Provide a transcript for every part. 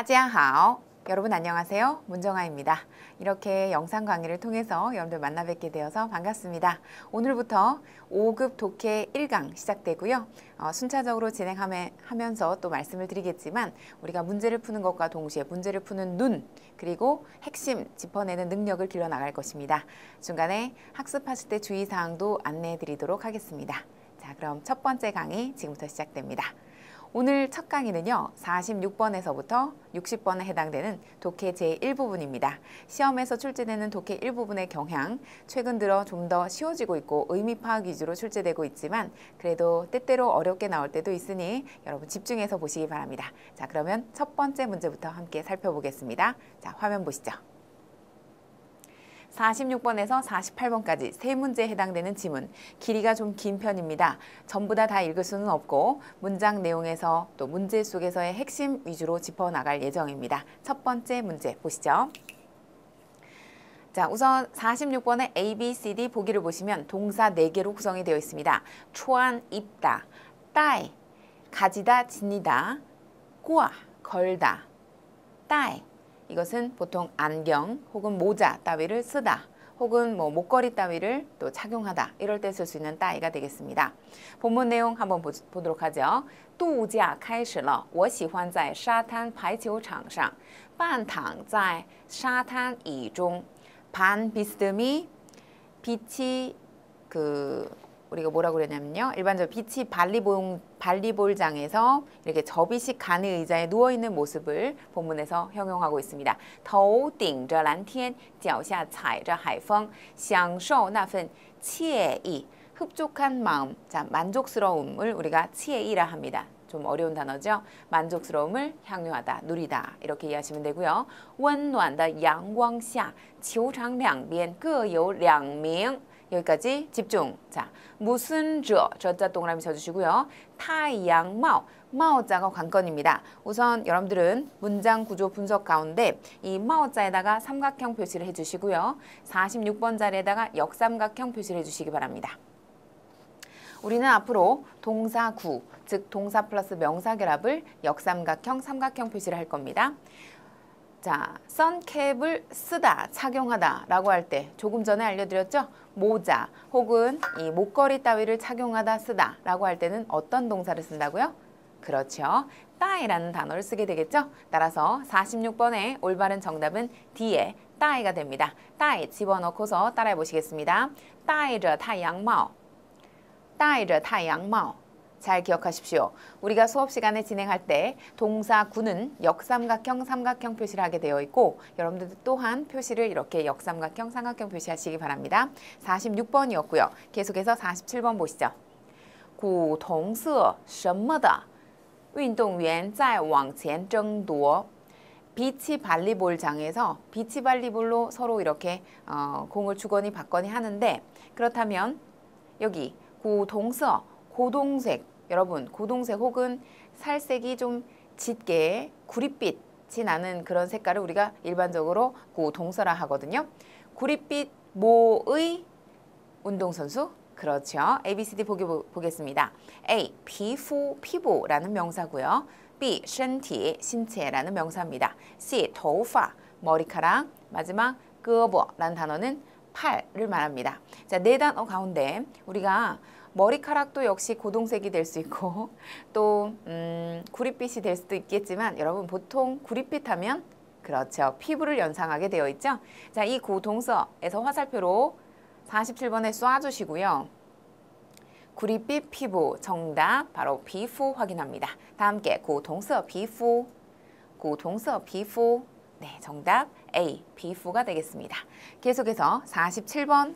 大家好. 여러분 안녕하세요. 문정아입니다. 이렇게 영상 강의를 통해서 여러분들 만나 뵙게 되어서 반갑습니다. 오늘부터 5급 독해 1강 시작되고요. 어, 순차적으로 진행하면서 또 말씀을 드리겠지만 우리가 문제를 푸는 것과 동시에 문제를 푸는 눈 그리고 핵심 짚어내는 능력을 길러 나갈 것입니다. 중간에 학습하실 때 주의사항도 안내해 드리도록 하겠습니다. 자 그럼 첫 번째 강의 지금부터 시작됩니다. 오늘 첫 강의는요. 46번에서부터 60번에 해당되는 독해 제1부분입니다. 시험에서 출제되는 독해 1부분의 경향, 최근 들어 좀 더 쉬워지고 있고 의미 파악 위주로 출제되고 있지만 그래도 때때로 어렵게 나올 때도 있으니 여러분 집중해서 보시기 바랍니다. 자, 그러면 첫 번째 문제부터 함께 살펴보겠습니다. 자, 화면 보시죠. 46번에서 48번까지 세 문제에 해당되는 지문, 길이가 좀 긴 편입니다. 전부 다 다 읽을 수는 없고 문장 내용에서 또 문제 속에서의 핵심 위주로 짚어나갈 예정입니다. 첫 번째 문제 보시죠. 자, 우선 46번의 A, B, C, D 보기를 보시면 동사 4개로 구성이 되어 있습니다. 초안, 입다, 따이, 가지다, 지니다, 꼬아, 걸다, 따이, 이것은 보통 안경 혹은 모자 따위를 쓰다 혹은 뭐 목걸이 따위를 또 착용하다 이럴 때 쓸 수 있는 따위가 되겠습니다. 본문 내용 한번 보, 보도록 하죠. 度假开始了我喜欢在沙滩排球场上半躺在沙滩椅中반 비스듬히 빛이 그 우리가 뭐라고 그랬냐면요. 일반적으로 빛이 발리볼, 발리볼장에서 이렇게 접이식 가느 의자에 누워있는 모습을 본문에서 형용하고 있습니다. 头顶着蓝天脚下踩着海风享受那份惬意 흡족한 마음, 자 만족스러움을 우리가 惬意라 합니다. 좀 어려운 단어죠. 만족스러움을 향유하다, 누리다 이렇게 이해하시면 되고요. 温暖的阳光下球场两边各有两名 여기까지 집중. 자, 무슨 저, 저자 동그라미 쳐주시고요. 타양마오, 마오자가 관건입니다. 우선 여러분들은 문장 구조 분석 가운데 이 마오자에다가 삼각형 표시를 해주시고요. 46번 자리에다가 역삼각형 표시를 해주시기 바랍니다. 우리는 앞으로 동사 구, 즉 동사 플러스 명사 결합을 역삼각형, 삼각형 표시를 할 겁니다. 자, 선캡을 쓰다, 착용하다 라고 할 때 조금 전에 알려드렸죠? 모자 혹은 이 목걸이 따위를 착용하다 쓰다 라고 할 때는 어떤 동사를 쓴다고요? 그렇죠. 따이라는 단어를 쓰게 되겠죠? 따라서 46번의 올바른 정답은 D에 따이가 됩니다. 따이 집어넣고서 따라해 보시겠습니다. 따이저 타양마오 따이저 타양마오 잘 기억하십시오. 우리가 수업 시간에 진행할 때 동사 구는 역삼각형, 삼각형 표시를 하게 되어 있고 여러분들도 또한 표시를 이렇게 역삼각형, 삼각형 표시하시기 바랍니다. 46번이었고요. 계속해서 47번 보시죠. 古同色什么的运动员在往前争夺 비치 발리볼장에서 비치 발리볼로 서로 이렇게 어, 공을 주거니 받거니 하는데 그렇다면 여기 고동서 고동색 여러분 고동색 혹은 살색이 좀 짙게 구릿빛이 나는 그런 색깔을 우리가 일반적으로 고동서라 하거든요. 구릿빛 모의 운동선수 그렇죠. A, B, C, D 보기 보겠습니다. A. 피부, 피부라는 명사고요. B. 身体, 신체라는 명사입니다. C. 头发, 머리카락. 마지막 胳膊라는 단어는 팔을 말합니다. 자, 네 단어 가운데 우리가 머리카락도 역시 고동색이 될 수 있고 또 음, 구릿빛이 될 수도 있겠지만 여러분 보통 구릿빛 하면 그렇죠. 피부를 연상하게 되어 있죠. 자, 이 고동서에서 화살표로 47번에 쏴주시고요. 구릿빛 피부 정답 바로 피부 확인합니다. 다 함께 고동서 피부 고동서 피부 네 정답 A 피부가 되겠습니다. 계속해서 47번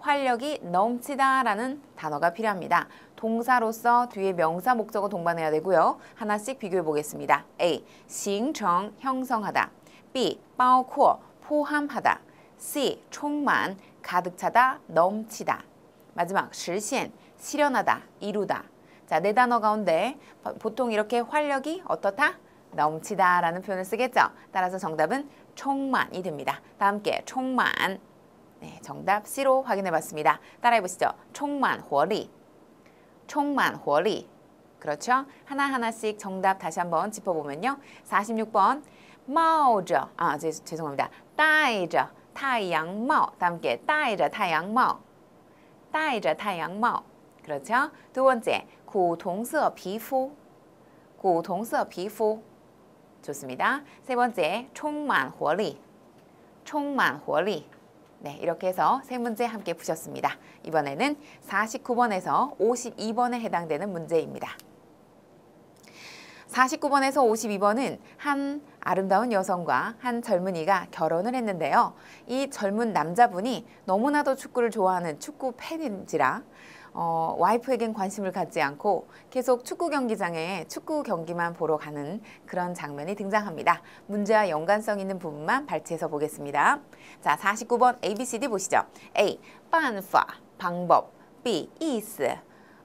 활력이 넘치다라는 단어가 필요합니다. 동사로서 뒤에 명사 목적어 동반해야 되고요. 하나씩 비교해 보겠습니다. A. 싱청 형성하다 B. 包括 포함하다 C. 총만 가득 차다 넘치다 마지막 실현 실현하다 이루다 자, 네 단어 가운데 보통 이렇게 활력이 어떻다? 넘치다라는 표현을 쓰겠죠. 따라서 정답은 총만이 됩니다. 다 함께 총만 네, 정답 C로 확인해 봤습니다. 따라해 보시죠. 총만 호리. 총만 호리. 그렇죠? 하나하나씩 정답 다시 한번 짚어보면요. 46번 마오저. 아, 죄, 죄송합니다. 따이저. 타양마오. 다 함께 따이저 타양마오. 따이저 타양마오. 그렇죠? 두 번째. 구동서 피부. 구동서 피부. 좋습니다. 세 번째. 총만 호리. 총만 호리. 네, 이렇게 해서 세 문제 함께 푸셨습니다. 이번에는 49번에서 52번에 해당되는 문제입니다. 49번에서 52번은 한 아름다운 여성과 한 젊은이가 결혼을 했는데요. 이 젊은 남자분이 너무나도 축구를 좋아하는 축구 팬인지라 어, 와이프에겐 관심을 갖지 않고 계속 축구 경기장에 축구 경기만 보러 가는 그런 장면이 등장합니다. 문제와 연관성 있는 부분만 발췌해서 보겠습니다. 자, 49번 ABCD 보시죠. A. 반파, 방법 B. 이스,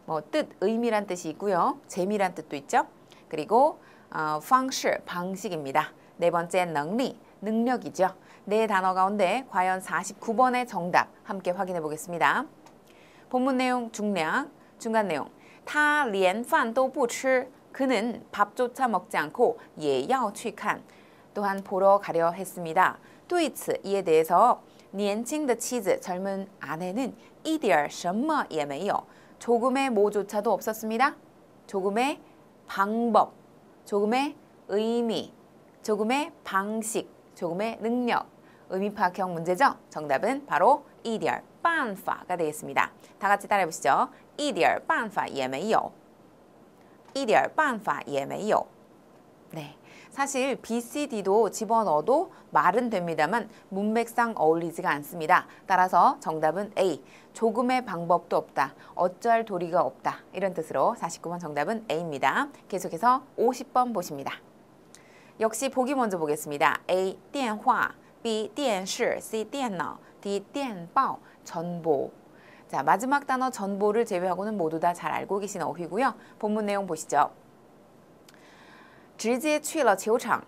뭐 뜻, 의미란 뜻이 있고요. 재미란 뜻도 있죠. 그리고 어, 방식, 방식입니다. 네 번째, 능리, 능력이죠. 네 단어 가운데 과연 49번의 정답 함께 확인해 보겠습니다. 본문 내용 중량, 중간 내용. 他连饭都不吃. 그는 밥조차 먹지 않고 也要去看. 또한 보러 가려 했습니다. 对此 이에 대해서 年轻的妻子 젊은 아내는 一点什么也没有. 조금의 뭐조차도 없었습니다. 조금의 방법, 조금의 의미, 조금의 방식, 조금의 능력. 의미 파악형 문제죠? 정답은 바로 一点办法가 되겠습니다. 다 같이 따라해 보시죠. 一点办法也没有.一点办法也没有. 네. 사실 B, C, D도 집어넣어도 말은 됩니다만 문맥상 어울리지가 않습니다. 따라서 정답은 A. 조금의 방법도 없다. 어쩔 도리가 없다. 이런 뜻으로 49번 정답은 A입니다. 계속해서 50번 보십니다. 역시 보기 먼저 보겠습니다. A. 电话 B. 电视 C. 电脑 D. 电报 전보 자 마지막 단어 전보를 제외하고는 모두 다 잘 알고 계신 어휘고요. 본문 내용 보시죠. 直接去了球场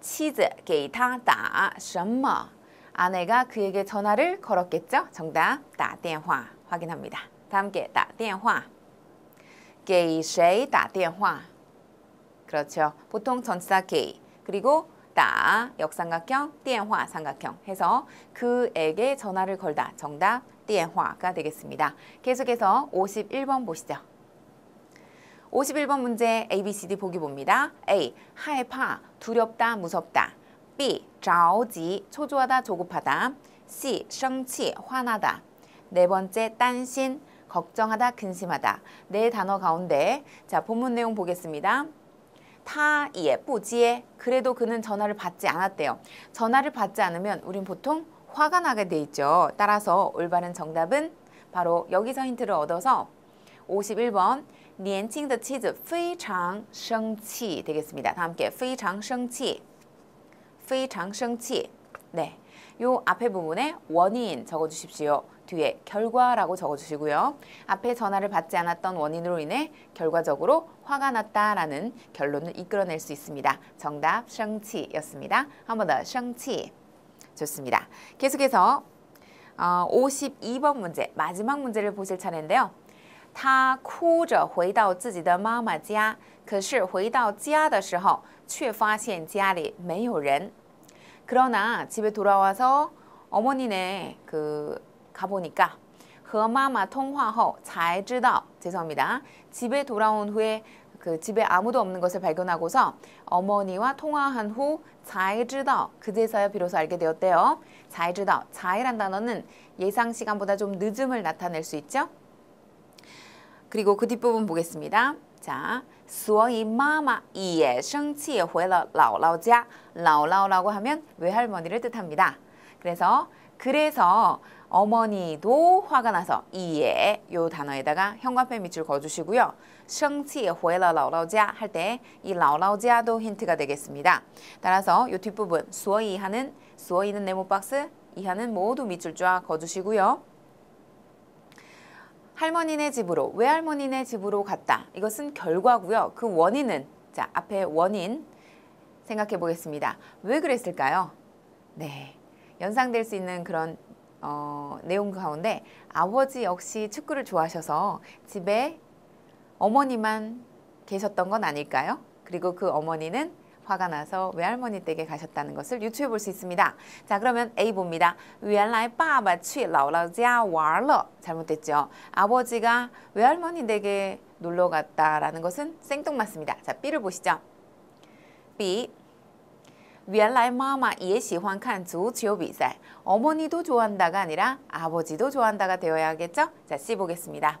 妻子给他打什么 아내가 그에게 전화를 걸었겠죠? 정답 打电话 확인합니다. 다 함께 打电话给谁打电话 그렇죠. 보통 전치사 게 그리고 다 역삼각형, 띠엔화 삼각형 해서 그에게 전화를 걸다. 정답 띠엔화가 되겠습니다. 계속해서 51번 보시죠. 51번 문제 A, B, C, D 보기 봅니다. A. 하이파, 두렵다, 무섭다. B. 좌오지, 초조하다, 조급하다. C. 성치, 화나다. 네 번째, 딴신, 걱정하다, 근심하다. 네 단어 가운데 자 본문 내용 보겠습니다. 他也不接 그래도 그는 전화를 받지 않았대요. 전화를 받지 않으면 우린 보통 화가 나게 돼 있죠. 따라서 올바른 정답은 바로 여기서 힌트를 얻어서 51번 年轻的妻子非常生气 되겠습니다. 다 함께 非常生气非常生气 네. 요 앞에 부분에 원인 적어 주십시오. 뒤에 결과라고 적어주시고요. 앞에 전화를 받지 않았던 원인으로 인해 결과적으로 화가 났다라는 결론을 이끌어낼 수 있습니다. 정답 생치였습니다. 한 번 더 생치. 좋습니다. 계속해서 어, 52번 문제 마지막 문제를 보실 차례인데요. 他哭着回到自己的妈妈家，可是回到家的时候却发现家里没有人。 그러나 집에 돌아와서 어머니네 그 가보니까 和妈妈通话后才知道 죄송합니다. 집에 돌아온 후에 그 집에 아무도 없는 것을 발견하고서 어머니와 통화한 후 才知道 그제서야 비로소 알게 되었대요. 才知道 才란 단어는 예상 시간보다 좀 늦음을 나타낼 수 있죠. 그리고 그 뒷부분 보겠습니다. 자, 所以妈妈也生气回了姥姥家.姥姥라고 하면 외할머니를 뜻합니다. 그래서 그래서 어머니도 화가 나서 이에 요 단어에다가 현관펜 밑줄 거주시고요. 성치에 회라 라오라오자 할 때 이 라오라오자도 힌트가 되겠습니다. 따라서 요 뒷부분 수어이 하는 수어이는 네모 박스 이하는 모두 밑줄 쫙 거주시고요. 할머니네 집으로 외할머니네 집으로 갔다. 이것은 결과고요. 그 원인은 자 앞에 원인 생각해 보겠습니다. 왜 그랬을까요? 네, 연상될 수 있는 그런 어, 내용 가운데 아버지 역시 축구를 좋아하셔서 집에 어머니만 계셨던 건 아닐까요? 그리고 그 어머니는 화가 나서 외할머니 댁에 가셨다는 것을 유추해 볼 수 있습니다. 자, 그러면 A 봅니다. 原来爸爸去姥姥家玩了. 잘못됐죠. 아버지가 외할머니 댁에 놀러 갔다라는 것은 생뚱맞습니다. 자, B를 보시죠. B 原来妈妈也喜欢看足球比赛. 어머니도 좋아한다가 아니라 아버지도 좋아한다가 되어야겠죠? 자, C 보겠습니다.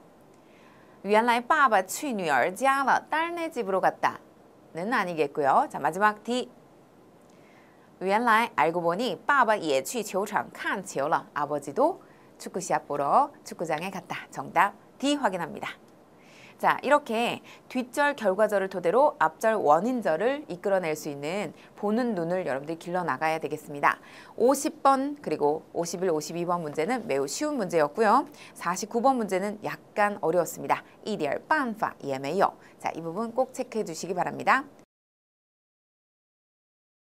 原来爸爸去女儿家了. 딸네 집으로 갔다. 는 아니겠고요. 자, 마지막 D. 原来 알고 보니 爸爸也去球场看球了. 아버지도 축구 시합 보러 축구장에 갔다. 정답 D 확인합니다. 자, 이렇게 뒷절 결과절을 토대로 앞절 원인절을 이끌어낼 수 있는 보는 눈을 여러분들이 길러나가야 되겠습니다. 50번 그리고 51, 52번 문제는 매우 쉬운 문제였고요. 49번 문제는 약간 어려웠습니다. 이디얼 빤파, EMA요. 자, 이 부분 꼭 체크해 주시기 바랍니다.